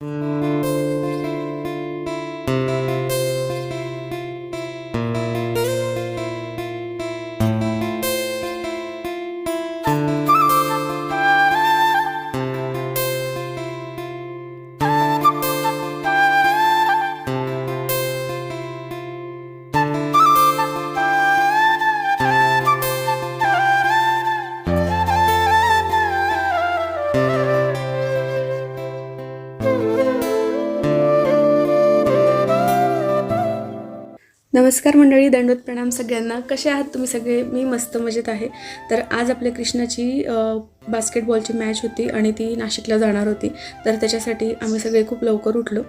Música नमस्कार मंडळी दंडोत प्रणाम सगळ्यांना. कसे आहात तुम्ही सगळे? मी मस्त मजेत आहे. तर आज आपल्या कृष्णाची बास्केटबॉलची मॅच होती आणि ती नाशिकला जाणार होती. तर त्याच्यासाठी आम्ही सगळे खूप लवकर उठलो.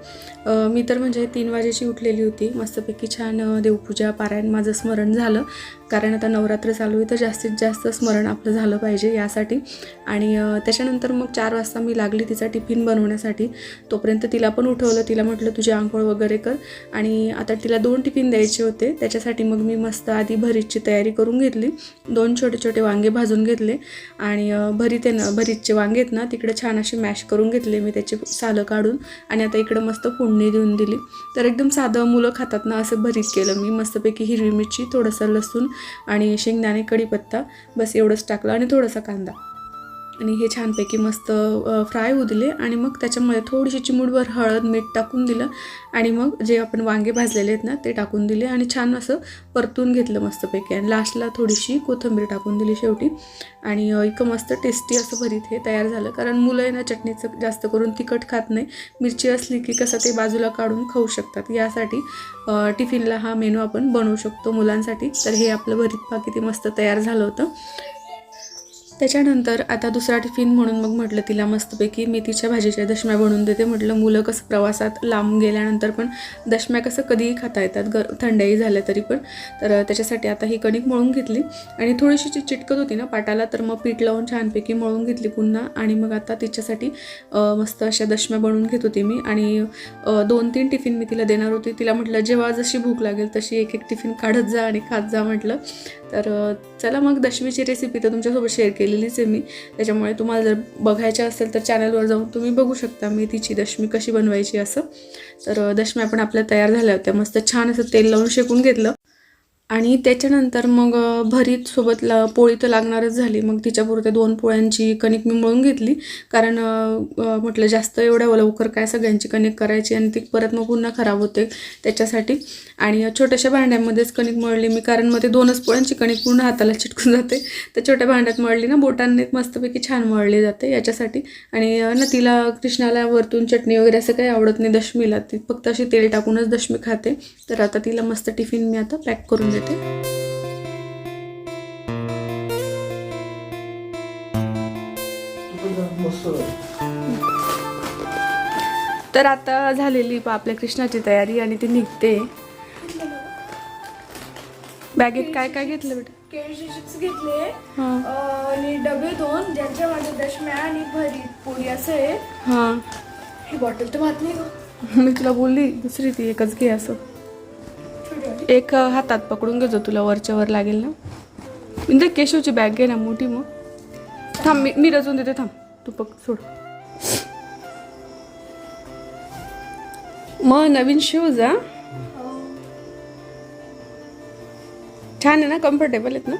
मी तर म्हणजे तीन वाजेची उठलेली होती. मस्तपैकी छान देवपूजा पारायण माझं स्मरण झालं. कारण आता नवरात्र चालू आहे तर जास्तीत जास्त स्मरण आपलं झालं पाहिजे यासाठी. आणि त्याच्यानंतर मग चार वाजता मी लागली तिचा टिफिन बनवण्यासाठी. तोपर्यंत तिला पण उठवलं. तिला म्हटलं तुझी आंघोळ वगैरे कर. आणि आता तिला दोन टिफिन द्यायचे होते. त्याच्यासाठी मग मी मस्त आधी भरीतची तयारी करून घेतली. दोन छोटे छोटे वांगे भाजून घेतले. आणि भर भरीत आहे ना भरीतचे वांगे आहेत ना तिकडे छान असे मॅश करून घेतले मी त्याचे सालं काढून आणि आता इकडं मस्त फोडणी देऊन दिली. तर एकदम साधं मुलं खातात ना असं भरीत केलं मी. मस्तपैकी हिरवी मिरची थोडंसं लसूण आणि शेंगदाणे कढीपत्ता बस एवढंच टाकलं आणि थोडासा कांदा. आणि हे छानपैकी मस्त फ्राय होऊ दिले आणि मग त्याच्यामध्ये थोडीशी चिमूडभर हळद मीठ टाकून दिलं आणि मग जे आपण वांगे भाजलेले आहेत ना ते टाकून दिले आणि छान असं परतून घेतलं मस्तपैकी. आणि लास्टला थोडीशी कोथिंबीर टाकून दिली शेवटी आणि एक इतकं मस्त टेस्टी असं भरीत हे तयार झालं. कारण मुलं आहे ना चटणीचं जास्त करून तिखट खात नाही. मिरची असली की कसं ते बाजूला काढून खाऊ शकतात. यासाठी टिफिनला हा मेनू आपण बनवू शकतो मुलांसाठी. तर हे आपलं भरीत पा किती मस्त तयार झालं होतं. त्याच्यानंतर आता दुसरा टिफिन म्हणून मग म्हटलं तिला मस्तपैकी मेथीच्या भाजीच्या दशम्या बनवून देते. म्हटलं मुलं कसं प्रवासात लांब गेल्यानंतर पण दशम्या कसं कधीही खाता येतात. गर थंडाई झाल्या तरी पण. तर त्याच्यासाठी आता ही कणिक मळून घेतली. आणि थोडीशी जी चिटकत होती ना पाटाला तर मग पीठ लावून छानपैकी मळून घेतली पुन्हा. आणि मग आता तिच्यासाठी मस्त अशा दशम्या बनवून घेत होती मी. आणि दोन तीन टिफिन मी तिला देणार होती. तिला म्हटलं जेव्हा जशी भूक लागेल तशी एक एक टिफिन काढत जा आणि खात जा म्हटलं. तर चला मग दशमीची रेसिपी तर तुमच्यासोबत शेअर केली. केलेलीच आहे मी. त्याच्यामुळे तुम्हाला जर बघायचं असेल तर चॅनलवर जाऊन तुम्ही बघू शकता मी तिची दशमी कशी बनवायची असं. तर दशम्या पण आपल्या तयार झाल्या होत्या. मस्त छान असं तेल लावून शेकून घेतलं. आणि त्याच्यानंतर मग भरीत सोबत ला पोळी तर लागणारच झाली. मग तिच्यापुरत्या दोन पोळ्यांची कणिक मी मळून घेतली. कारण म्हटलं जास्त एवढ्या लवकर काय सगळ्यांची कणिक करायची आणि ती परत मग पुन्हा खराब होते त्याच्यासाठी. आणि छोट्याशा भांड्यामध्येच कणिक मळली मी. कारण मग ते दोनच पोळ्यांची कणिक पूर्ण हाताला चिटकून जाते. तर छोट्या भांड्यात मळली ना बोटांनी मस्तपैकी छान मळली जाते याच्यासाठी. आणि ना तिला कृष्णाला वरतून चटणी वगैरे असं काही आवडत नाही दशमीला. ती फक्त अशी तेल टाकूनच दशमी खाते. तर आता तिला मस्त टिफिन मी आता पॅक करून देते. तर आता झालेली पा आपल्या कृष्णाची तयारी आणि ती निघते. बॅगेत काय काय घेतलं बेटा? केळीचे चिप्स घेतले. हां. आणि डबे दोन ज्यांच्यामध्ये दशम्या आणि भरीत पोळी असं आहे. हां. ही बॉटल तर मात नाही. मी तुला बोलली दुसरी ती एकच घे असं. एक हातात पकडून घेतो तुला वरच्या वर लागेल ना? म्हणजे केशवची बॅग घे ना मोठी मग. थांब मी मी रचून देते थांब. तू पक सोड. मग नवीन शूज हा? छान आहे ना कम्फर्टेबल आहेत ना?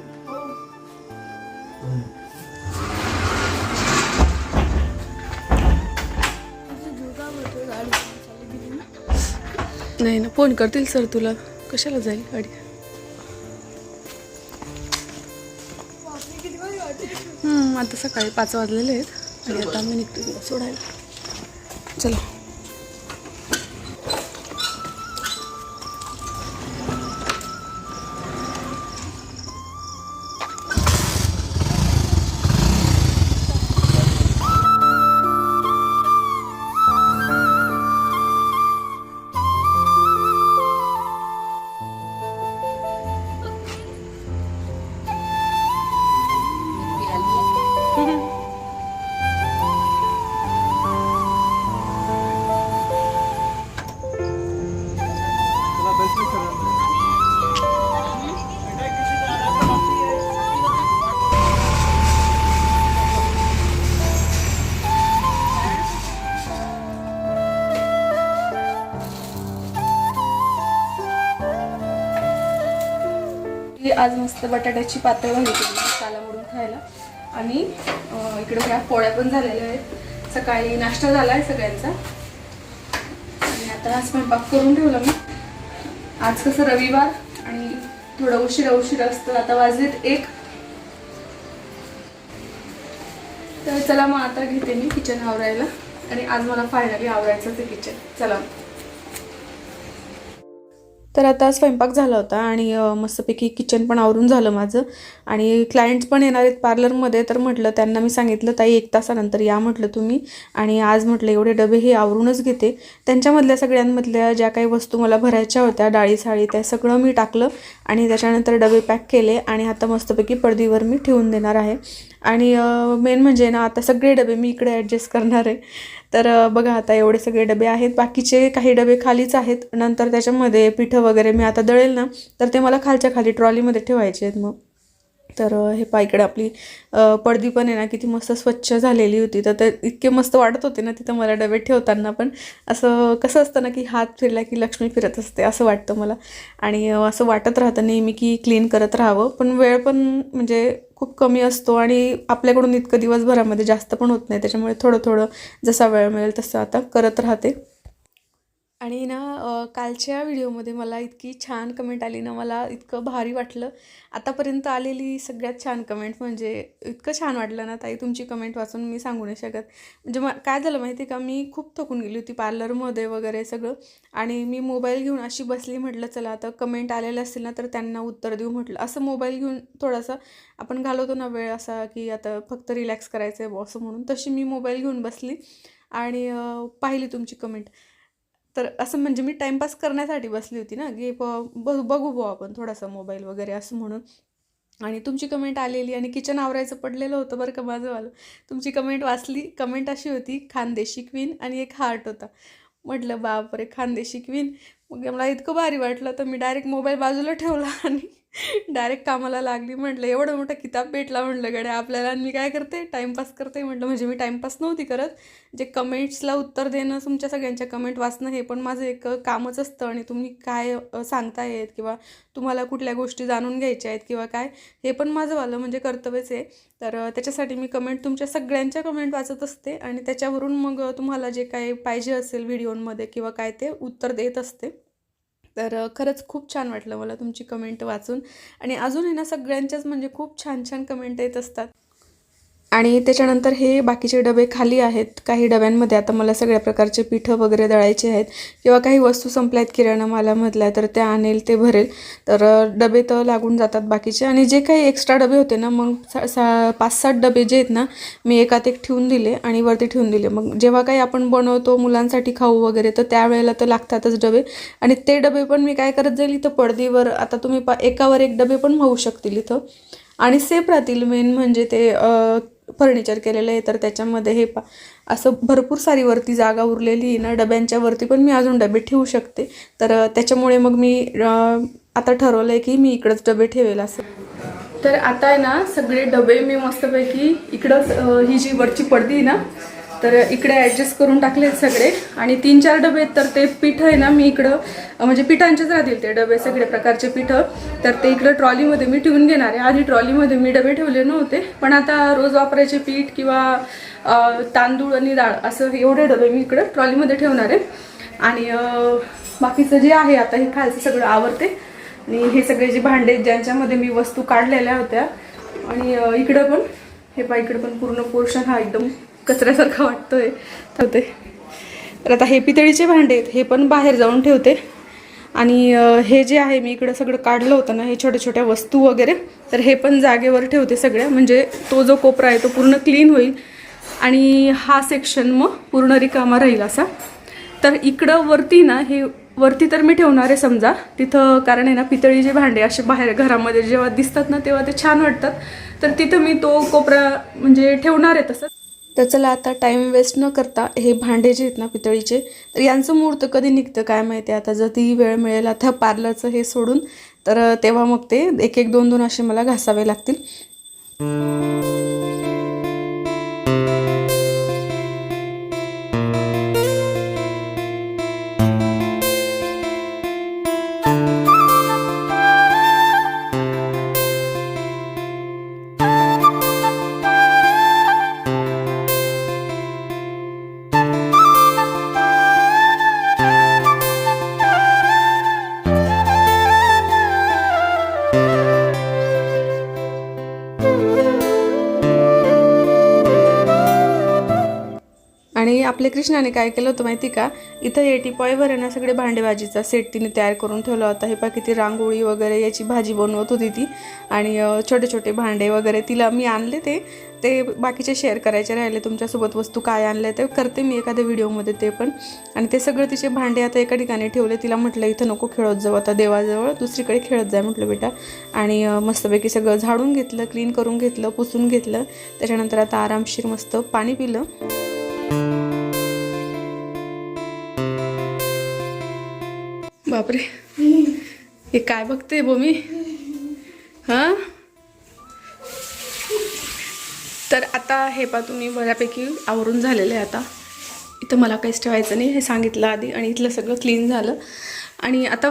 नाही ना फोन करतील सर तुला. कशाला जाईल गाडी? आता सकाळी पाच वाजलेले आहेत आणि आता आम्ही निघतो सोडायला. चला. आज मस्त बटाट्याची पातळ भाजी केली मसाला मोडून खायला. आणि इकडे ह्या पोळ्या पण झालेल्या आहेत. सकाळी नाश्ता झाला आहे सगळ्यांचा. आणि आता स्वयंपाक करून ठेवला मी. आज कसं रविवार आणि थोडं उशिरा उशिरा असतं आता वाजलेत एक. तर चला मग आता घेते मी किचन आवरायला. आणि आज मला फायनली आवरायचंच आहे किचन चला तर आता स्वयंपाक झाला होता आणि मस्तपैकी किचन पण आवरून झालं माझं. आणि क्लायंट्स पण येणार आहेत पार्लरमध्ये तर म्हटलं त्यांना मी सांगितलं ताई एक तासानंतर या म्हटलं तुम्ही. आणि आज म्हटलं एवढे डबे हे आवरूनच घेते. त्यांच्यामधल्या सगळ्यांमधल्या ज्या काही वस्तू मला भरायच्या होत्या डाळी साळी त्या सगळं मी टाकलं. आणि त्याच्यानंतर डबे पॅक केले आणि आता मस्तपैकी पडदीवर मी ठेवून देणार आहे. आणि मेन म्हणजे ना आता सगळे डबे मी इकडे ॲडजस्ट करणार आहे. तर बघा आता एवढे सगळे डबे आहेत. बाकीचे काही डबे खालीच आहेत. नंतर त्याच्यामध्ये पिठं वगैरे मी आता दळेल ना तर ते मला खालच्या खाली ट्रॉलीमध्ये ठेवायचे आहेत मग. तर हे पा इकडे आपली पडदी पण आहे ना किती मस्त स्वच्छ झालेली होती. तर ते इतके मस्त वाटत होते ना तिथं मला डबे ठेवताना पण असं कसं असतं ना की हात फिरला की लक्ष्मी फिरत असते असं वाटतं मला. आणि असं वाटत राहतं नेहमी की क्लीन करत राहावं पण वेळ पण म्हणजे खूप कमी असतो आणि आपल्याकडून इतकं दिवसभरामध्ये जास्त पण होत नाही. त्याच्यामुळे थोडं थोडं जसा वेळ मिळेल तसं आता करत राहते. आणि ना कालच्या व्हिडिओमध्ये मला इतकी छान कमेंट आली ना मला इतकं भारी वाटलं. आतापर्यंत आलेली सगळ्यात छान कमेंट म्हणजे इतकं छान वाटलं ना ताई तुमची कमेंट वाचून मी सांगू नाही शकत. म्हणजे मग काय झालं माहिती आहे का? मी खूप थकून गेली होती पार्लरमध्ये वगैरे सगळं. आणि मी मोबाईल घेऊन अशी बसली म्हटलं चला आता कमेंट आलेलं असतील ना तर त्यांना उत्तर देऊ म्हटलं. असं मोबाईल घेऊन थोडासा आपण घालवतो ना वेळ असा की आता फक्त रिलॅक्स करायचं आहे असं म्हणून तशी मी मोबाईल घेऊन बसली. आणि पाहिली तुमची कमेंट तर असं म्हणजे मी टाईमपास करण्यासाठी बसली होती ना की ब बघू बुवा आपण थोडासा मोबाईल वगैरे असं म्हणून. आणि तुमची कमेंट आलेली आणि किचन आवरायचं पडलेलं होतं बरं का माझंवालं तुमची कमेंट वाचली कमेंट अशी होती खानदेशी क्वीन आणि एक हार्ट होता. म्हटलं बापरे खानदेशी क्वीन मग मला इतकं भारी वाटलं तर मी डायरेक्ट मोबाईल बाजूला ठेवला आणि डायरेक्ट कामाला लागली म्हटलं एवढं मोठा किताब भेटला म्हटलं गड्या आपल्याला आणि मी काय करते? टाईमपास करते म्हटलं म्हणजे मी टाईमपास नव्हती करत. जे कमेंट्सला उत्तर देणं तुमच्या सगळ्यांच्या कमेंट वाचणं हे पण माझं एक कामच असतं आणि तुम्ही काय सांगतायत किंवा तुम्हाला कुठल्या गोष्टी जाणून घ्यायच्या आहेत किंवा काय हे पण माझं वालं म्हणजे कर्तव्यच आहे. तर त्याच्यासाठी मी कमेंट तुमच्या सगळ्यांच्या कमेंट वाचत असते आणि त्याच्यावरून मग तुम्हाला जे काही पाहिजे असेल व्हिडिओमध्ये किंवा काय ते उत्तर देत असते. तर खरंच खूप छान वाटलं मला तुमची कमेंट वाचून. आणि अजूनही ना सगळ्यांच्याच म्हणजे खूप छान छान कमेंट येत असतात. आणि त्याच्यानंतर हे बाकीचे डबे खाली आहेत. काही डब्यांमध्ये आता मला सगळ्या प्रकारचे पिठं वगैरे दळायचे आहेत. किंवा काही वस्तू संपल्या आहेत किराणा मालामधल्या तर त्या आणेल ते भरेल. तर डबे तर लागून जातात बाकीचे. आणि जे काही एक्स्ट्रा डबे होते ना मग सा सा पाच सात डबे जे आहेत ना मी एकात एक ठेवून दिले आणि वरती ठेवून दिले. मग जेव्हा काही आपण बनवतो मुलांसाठी खाऊ वगैरे तर त्यावेळेला तर लागतातच डबे. आणि ते डबे पण मी काय करत जाईल इथं पडदीवर. आता तुम्ही पा एकावर एक डबे पण होऊ शकतील इथं. आणि सेफ राहतील मेन म्हणजे ते फर्निचर केलेलं आहे तर त्याच्यामध्ये हे पा असं भरपूर सारी वरती जागा उरलेली आहे ना डब्यांच्या वरती पण मी अजून डबे ठेवू शकते. तर त्याच्यामुळे मग मी आता ठरवलं आहे की मी इकडंच डबे ठेवेल असं. तर आता आहे ना सगळे डबे मी मस्तपैकी इकडंच ही जी वरची पडदी आहे ना तर इकडे ॲडजस्ट करून टाकलेत सगळे. आणि तीन चार डबे आहेत तर ते पीठ आहे ना मी इकडं म्हणजे पिठांचेच राहतील ते डबे सगळे प्रकारचे पिठं. तर ते इकडं ट्रॉलीमध्ये मी ठेवून घेणार आहे. आधी ट्रॉलीमध्ये मी डबे ठेवले नव्हते पण आता रोज वापरायचे पीठ किंवा तांदूळ आणि डाळ असं एवढे डबे मी इकडं ट्रॉलीमध्ये ठेवणार आहे. आणि बाकीचं जे आहे आता हे खालचं सगळं आवरते. आणि हे सगळे जे भांडे आहेत, ज्यांच्यामध्ये मी वस्तू काढलेल्या होत्या. आणि इकडं पण हे पा इकडं पण पूर्ण पोर्शन हा एकदम कचऱ्यासारखा वाटतोय. ठेवते. तर आता हे पितळीचे भांडे आहेत हे पण बाहेर जाऊन ठेवते. आणि हे जे आहे मी इकडं सगळं काढलं होतं ना हे छोट्या छोट्या वस्तू वगैरे तर हे पण जागेवर ठेवते सगळ्या. म्हणजे तो जो कोपरा आहे तो पूर्ण क्लीन होईल. आणि हा सेक्शन मग पूर्ण रिकामा राहील असा. तर इकडं वरती ना हे वरती तर मी ठेवणार आहे समजा. तिथं कारण आहे ना पितळीचे भांडे असे बाहेर घरामध्ये जेव्हा दिसतात ना तेव्हा ते छान वाटतात. तर तिथं मी तो कोपरा म्हणजे ठेवणार आहे तसं. तर चला आता टाईम वेस्ट न करता हे भांडे जे आहेत ना पितळीचे तर यांचं मुहूर्त कधी निघतं काय माहिती आता जर ती वेळ मिळेल आता पार्लरचं हे सोडून तर तेव्हा मग ते एक एक दोन दोन असे मला घासावे लागतील. आपल्या कृष्णाने काय केलं होतं माहिती का? इथं हे टिपॉयवर आहे ना सगळे भांडेभाजीचा सेट तिने तयार करून ठेवला होता. हे पा किती रांगोळी वगैरे याची भाजी बनवत होती ती. आणि छोटे छोटे भांडे वगैरे तिला मी आणले ते. ते बाकीचे शेअर करायचे राहिले. तुमच्यासोबत वस्तू काय आणल्या ते करते मी एखाद्या व्हिडिओमध्ये ते पण. आणि ते सगळं तिचे भांडे आता एका ठिकाणी ठेवले. तिला म्हटलं इथं नको खेळत जाऊ आता देवाजवळ दुसरीकडे खेळत जा म्हटलं बेटा. आणि मस्तपैकी सगळं झाडून घेतलं क्लीन करून घेतलं पुसून घेतलं. त्याच्यानंतर आता आरामशीर मस्त पाणी पिलं. बापरे. हे काय बघते भूमी हां? तर आता हे पा तुम्ही बऱ्यापैकी आवरून झालेलं आहे आता. इथं मला काहीच ठेवायचं नाही हे सांगितलं आधी आणि इथलं सगळं क्लीन झालं. आणि आता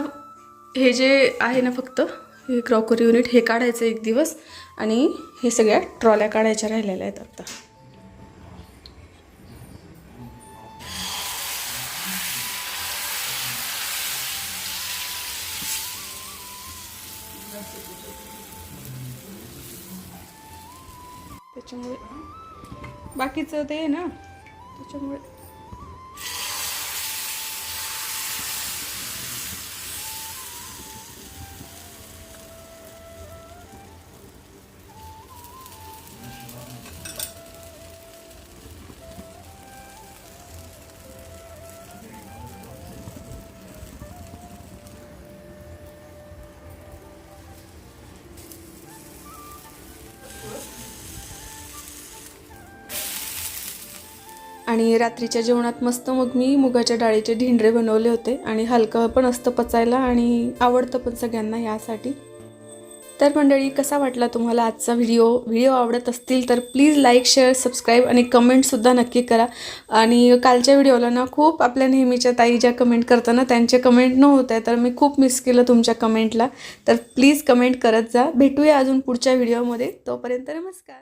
हे जे आहे ना फक्त हे क्रॉकरी युनिट हे काढायचं एक दिवस आणि हे सगळ्या ट्रॉल्या काढायच्या राहिलेल्या आहेत आता. त्याच्यामुळे बाकीचं ते आहे ना त्याच्यामुळे आणि रात्रीच्या जेवणात मस्त मग मी मुगाच्या डाळीचे ढिंडरे बनवले होते आणि हलकं पण असतं पचायला आणि आवडतं पण सगळ्यांना यासाठी. तर मंडळी कसा वाटला तुम्हाला आजचा व्हिडिओ? व्हिडिओ आवडत असतील तर प्लीज लाईक शेअर सबस्क्राईब आणि कमेंटसुद्धा नक्की करा. आणि कालच्या व्हिडिओला ना खूप आपल्या नेहमीच्या ताई ज्या कमेंट करताना त्यांचे कमेंट न होत आहे तर मी खूप मिस केलं तुमच्या कमेंटला. तर प्लीज कमेंट करत जा. भेटूया अजून पुढच्या व्हिडिओमध्ये. तोपर्यंत नमस्कार.